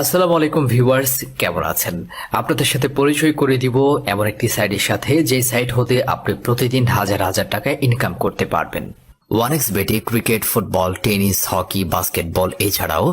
আসসালামু আলাইকুম ভিউয়ার্স, কেমন আছেন? আপনাদের সাথে পরিচয় করে দিব এমন একটি সাইটের সাথে যে সাইট হতে আপনি প্রতিদিন হাজার হাজার টাকা ইনকাম করতে পারবেন। ওয়ানেক্স বেটে cricket, football, tennis, hockey, basketball এছাড়াও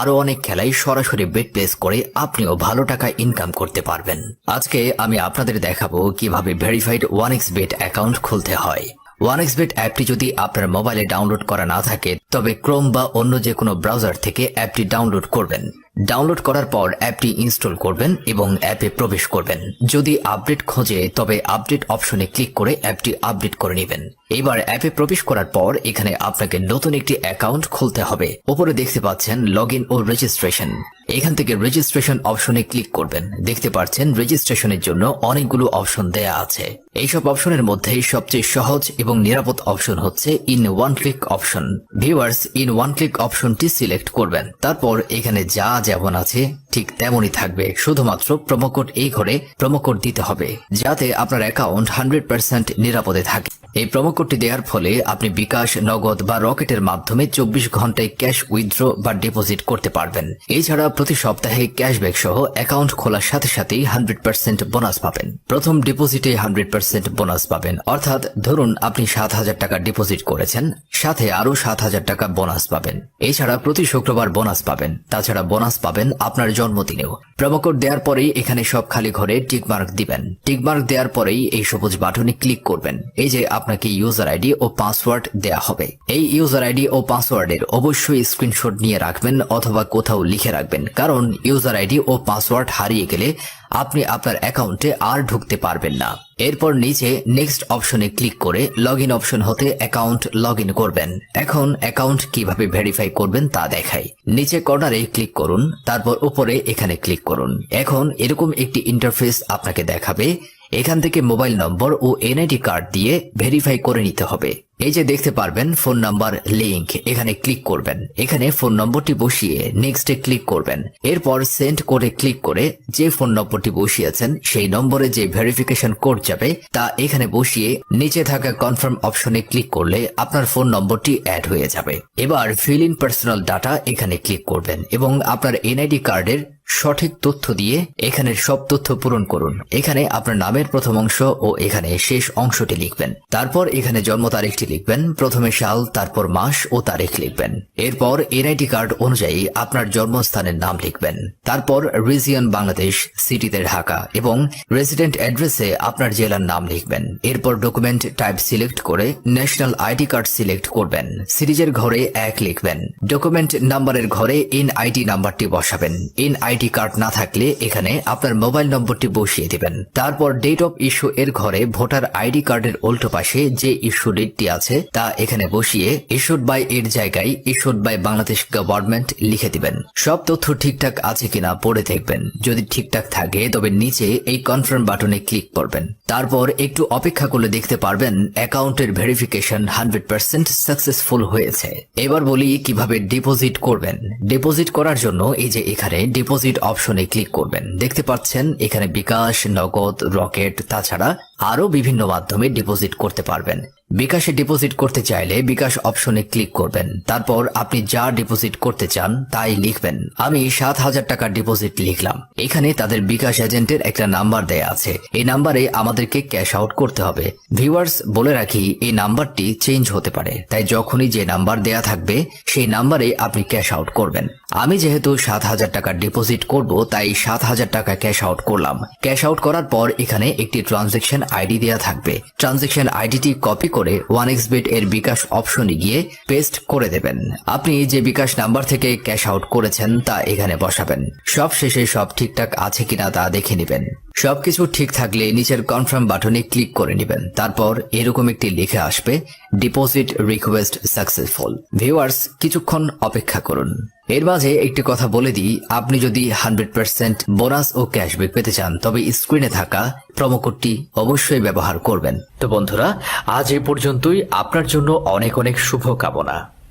আরও অনেক খেলায় সরাসরি বেট প্লেস করে আপনিও ভালো টাকা ইনকাম করতে পারবেন। আজকে আমি আপনাদের দেখাবো কীভাবে ভেরিফাইড ওয়ানেক্স বেট অ্যাকাউন্ট খুলতে হয়। ওয়ানএক্সবেট অ্যাপটি যদি আপনার মোবাইলে ডাউনলোড করা না থাকে, তবে ক্রোম বা অন্য যে কোনো ব্রাউজার থেকে অ্যাপটি ডাউনলোড করবেন। ডাউনলোড করার পর অ্যাপটি ইনস্টল করবেন এবং অ্যাপে প্রবেশ করবেন। যদি আপডেট খোঁজে, তবে আপডেট অপশনে ক্লিক করে অ্যাপটি আপডেট করে নেবেন। এবার অ্যাপে প্রবেশ করার পর এখানে আপনাকে নতুন একটি অ্যাকাউন্ট খুলতে হবে। উপরে দেখতে পাচ্ছেন লগ ও রেজিস্ট্রেশন। এখান থেকে রেজিস্ট্রেশন অপশনে ক্লিক করবেন। দেখতে পাচ্ছেন রেজিস্ট্রেশনের জন্য অনেকগুলো অপশন দেয়া আছে। এইসব অপশনের মধ্যে সবচেয়ে সহজ এবং নিরাপদ অপশন হচ্ছে in one click option. Viewers, in one click অপশনটি সিলেক্ট করবেন। তারপর এখানে যা যেমন আছে, ঠিক তেমনই থাকবে। শুধুমাত্র প্রোমোকোড এই ঘরে প্রোমোকোড দিতে হবে, যাতে আপনার অ্যাকাউন্ট হান্ড্রেড পার্সেন্ট নিরাপদে থাকে। এই প্রোমোকোডটি দেওয়ার ফলে আপনি বিকাশ, নগদ বা রকেটের মাধ্যমে চব্বিশ ঘন্টায় ক্যাশ উইথড্র বা ডিপোজিট করতে পারবেন। এছাড়া প্রতি সপ্তাহে ক্যাশব্যাক সহ অ্যাকাউন্ট খোলার সাথে সাথেই হান্ড্রেড পার্সেন্ট বোনাস পাবেন। প্রথম ডিপোজিটে হান্ড্রেড পার্সেন্ট বোনাস পাবেন। অর্থাৎ ধরুন আপনি সাত হাজার টাকা ডিপোজিট করেছেন, সাথে আরও সাত হাজার টাকা বোনাস পাবেন। এছাড়া প্রতি শুক্রবার বোনাস পাবেন। তাছাড়া বোনাস পাবেন আপনার জন্মদিনেও। প্রোমোকোড দেওয়ার পরেই এখানে সব খালি ঘরে টিকমার্ক দিবেন। টিকমার্ক দেওয়ার পরেই এই সবুজ বাটনে ক্লিক করবেন। এই যে আপনাকে ইউজার আইডি ও পাসওয়ার্ড দেয়া হবে। এই ইউজার আইডি ও পাসওয়ার্ডের অবশ্যই স্ক্রিনশট নিয়ে রাখবেন অথবা কোথাও লিখে রাখবেন। কারণ ইউজার আইডি ও পাসওয়ার্ড হারিয়ে গেলে আপনি আপনার অ্যাকাউন্টে আর ঢুকতে পারবেন না। এরপর নিচে নেক্সট অপশনে ক্লিক করে লগ ইন অপশন হতে অ্যাকাউন্ট লগ ইন করবেন। এখন অ্যাকাউন্ট কীভাবে ভেরিফাই করবেন তা দেখাই। নিচে কর্নারে ক্লিক করুন, তারপর উপরে এখানে ক্লিক করুন। এখন এরকম একটি ইন্টারফেস আপনাকে দেখাবে। এখান থেকে মোবাইল নম্বর ও এনআইডি কার্ড দিয়ে ভেরিফাই করে নিতে হবে। এই যে দেখতে পারবেন, ফোন নাম্বার, লিংক, এখানে ক্লিক করবেন। এখানে ফোন নম্বরটি বসিয়ে নেক্সটে ক্লিক করবেন। এরপর সেন্ড করে ক্লিক করে যে ফোন নম্বরটি বসিয়েছেন, সেই নম্বরে যে ভেরিফিকেশন কোড যাবে, তা এখানে বসিয়ে নিচে থাকা কনফার্ম অপশনে ক্লিক করলে আপনার ফোন নম্বরটি অ্যাড হয়ে যাবে। এবার ফিল ইন পার্সোনাল ডাটা এখানে ক্লিক করবেন এবং আপনার এনআইডি কার্ডের সঠিক তথ্য দিয়ে এখানের সব তথ্য পূরণ করুন। এখানে আপনার নামের প্রথম অংশ ও এখানে শেষ অংশটি লিখবেন। তারপর এখানে জন্ম তারিখটি লিখবেন, প্রথমে সাল, তারপর মাস ও তারিখ লিখবেন। এরপর এনআইডি কার্ড অনুযায়ী আপনার জন্মস্থানের নাম লিখবেন। তারপর রিজিয়ন বাংলাদেশ, সিটিতে ঢাকা এবং রেসিডেন্ট অ্যাড্রেসে আপনার জেলার নাম লিখবেন। এরপর ডকুমেন্ট টাইপ সিলেক্ট করে ন্যাশনাল আইডি কার্ড সিলেক্ট করবেন। সিরিজের ঘরে এক লিখবেন। ডকুমেন্ট নাম্বারের ঘরে এন আইডি নাম্বারটি বসাবেন। এন আইডি কার্ড না থাকলে এখানে আপনার মোবাইল নম্বরটি বসিয়ে দিবেন। তারপর ডেট অফ ইস্যু এর ঘরে ভোটার আইডি কার্ডের উল্টো পাশে যে ইস্যু ডেটটি আছে, তা এখানে বসিয়ে ইস্যুড বাই এর জায়গায় ইস্যুড বাই বাংলাদেশ গভর্নমেন্ট লিখে দিবেন। সব তথ্য ঠিকঠাক আছে কিনা পড়ে দেখবেন। যদি ঠিকঠাক থাকে, তবে নিচে এই কনফার্ম বাটনে ক্লিক করবেন। তারপর একটু অপেক্ষা করলে দেখতে পারবেন, অ্যাকাউন্টের ভেরিফিকেশন হান্ড্রেড পার্সেন্ট সাকসেসফুল হয়েছে। এবার বলি কীভাবে ডিপোজিট করবেন। ডিপোজিট করার জন্য এই যে এখানে ডিপোজিট অপশনে ক্লিক করবেন। দেখতে পাচ্ছেন, এখানে বিকাশ, নগদ, রকেট, তাছাড়া আরও বিভিন্ন মাধ্যমে ডিপোজিট করতে পারবেন। বিকাশে ডিপোজিট করতে চাইলে বিকাশ অপশনে ক্লিক করবেন। তারপর আপনি যা ডিপোজিট করতে চান তাই লিখবেন। আমি সাত হাজার টাকা ডিপোজিট লিখলাম। এখানে তাদের বিকাশ এজেন্টের একটা নাম্বার দেয়া আছে। এই নাম্বারে আমাদেরকে ক্যাশ আউট করতে হবে। ভিউয়ার্স, বলে রাখি, এই নাম্বারটি চেঞ্জ হতে পারে। তাই যখনই যে নাম্বার দেয়া থাকবে, সেই নাম্বারে আপনি ক্যাশ আউট করবেন। আমি যেহেতু সাত হাজার টাকা ডিপোজিট করব, তাই সাত হাজার টাকা ক্যাশ আউট করলাম। ক্যাশ আউট করার পর এখানে একটি ট্রানজেকশন আইডি দেওয়া থাকবে। ট্রানজেকশন আইডিটি কপি করে ওয়ান এক্স বিট এর বিকাশ অপশনে গিয়ে পেস্ট করে দেবেন। আপনি যে বিকাশ নাম্বার থেকে ক্যাশ আউট করেছেন, তা এখানে বসাবেন। সব শেষে সব ঠিকঠাক আছে কিনা তা দেখে নেবেন। সবকিছু ঠিক থাকলে নিচের কনফার্ম বাটনে ক্লিক করে নেবেন। তারপর এরকম একটি লিখে আসবে ডিপোজিট রিকোয়েস্ট সাকসেসফুল ভিউয়ার্স কিছুক্ষণ অপেক্ষা করুন। এর মাঝে একটি কথা বলে দিই, আপনি যদি হান্ড্রেড পার্সেন্ট বোনাস ও ক্যাশব্যাক পেতে চান, তবে স্ক্রিনে থাকা প্রোমোকোডটি অবশ্যই ব্যবহার করবেন। তো বন্ধুরা, আজ এই পর্যন্তই। আপনার জন্য অনেক অনেক শুভ কামনা